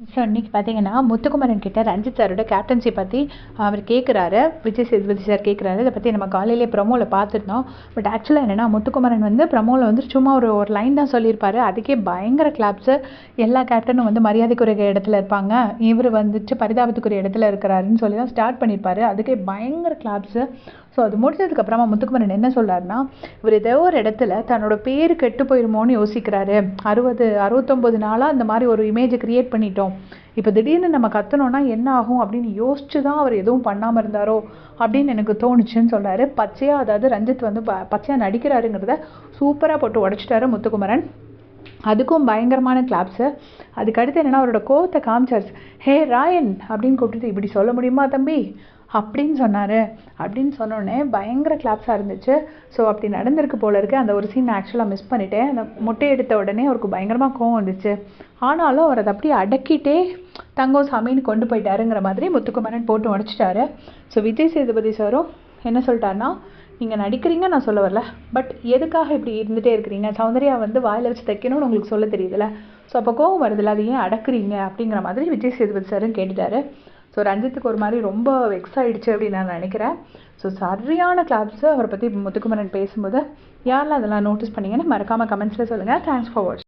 So இன்னைக்கு பார்த்தீங்கன்னா முத்துக்குமரன் கிட்ட ரஞ்சித் சாரோட கேப்டன்சி பற்றி அவர் கேட்குறாரு விஜய் சேதுபதி சார் கேட்குறாரு இதை பற்றி நம்ம காலையிலே ப்ரமோவில் பார்த்துருந்தோம் பட் ஆக்சுவலாக என்னென்னா முத்துக்குமரன் வந்து ப்ரமோவில் வந்து சும்மா ஒரு ஒரு லைன் தான் சொல்லியிருப்பார். அதுக்கே பயங்கர கிளாப்ஸு எல்லா கேப்டனும் வந்து மரியாதைக்குரிய இடத்துல இருப்பாங்க. இவர் வந்துட்டு பரிதாபத்துக்குரிய இடத்துல இருக்கிறாருன்னு சொல்லி தான் ஸ்டார்ட் பண்ணியிருப்பாரு. அதுக்கே பயங்கர கிளாப்ஸு ஸோ அது முடிச்சதுக்கப்புறமா முத்துக்குமரன் என்ன சொல்கிறாருன்னா இவர் ஏதோ ஒரு இடத்துல தன்னோட பேர் கெட்டு போயிருமோன்னு யோசிக்கிறாரு. அறுபது அறுபத்தொம்போது நாளாக அந்த மாதிரி ஒரு இமேஜை க்ரியேட் பண்ணிட்டோம். இப்போ திடீர்னு நம்ம கத்தணும்னா என்ன ஆகும் அப்படின்னு யோசிச்சு தான் அவர் எதுவும் பண்ணாமல் இருந்தாரோ அப்படின்னு எனக்கு தோணுச்சுன்னு சொல்கிறாரு பச்சையாக அதாவது ரஞ்சித் வந்து ப பச்சையாக நடிக்கிறாருங்கிறத சூப்பராக போட்டு உடச்சிட்டாரு முத்துக்குமரன். அதுக்கும் பயங்கரமான கிளாப்ஸு அதுக்கடுத்து என்னென்னா அவரோட கோவத்தை காமிச்சார். ஹே ராயன்! அப்படின்னு கூப்பிட்டுட்டு இப்படி சொல்ல முடியுமா தம்பி? அப்படின்னு சொன்னார். அப்படின்னு சொன்னோடனே பயங்கர கிளாப்ஸாக இருந்துச்சு. ஸோ அப்படி நடந்திருக்கு போல இருக்குது அந்த ஒரு சீன் ஆக்சுவலாக மிஸ் பண்ணிட்டேன். அந்த முட்டை எடுத்த உடனே அவருக்கு பயங்கரமாக கோவம் வந்துச்சு. ஆனாலும் அவர் அதை அப்படியே அடக்கிட்டே தங்கம் சாமின்னு கொண்டு போயிட்டாருங்கிற மாதிரி முத்துக்குமரன் போட்டு உடச்சிட்டாரு. ஸோ விஜய் சேதுபதி சாரும் என்ன சொல்லிட்டாருன்னா நீங்கள் நடிக்கிறீங்க நான் சொல்ல வரல. பட் எதுக்காக இப்படி இருந்துகிட்டே இருக்கிறீங்க? சௌந்தர்யா வந்து வாயில் வச்சு தைக்கணும்னு உங்களுக்கு சொல்ல தெரியுதுல்ல. ஸோ அப்போ கோவம் வருதுல்ல. அது ஏன் அடக்குறீங்க? அப்படிங்கிற மாதிரி விஜய் சேதுபதி சாரும் கேட்டுட்டாரு. ஸோ ரஞ்சித்துக்கு ஒரு மாதிரி ரொம்ப வெக்ஸ் ஆகிடுச்சு அப்படின்னு நான் நினைக்கிறேன். ஸோ சரியான கிளாப்ஸு அவரை பற்றி முத்துக்குமரன் பேசும்போது யாரெல்லாம் அதெல்லாம் நோட்டீஸ் பண்ணிங்கன்னு மறக்காமல் கமெண்ட்ஸில் சொல்லுங்கள் தேங்க்ஸ் ஃபார் வாட்ச்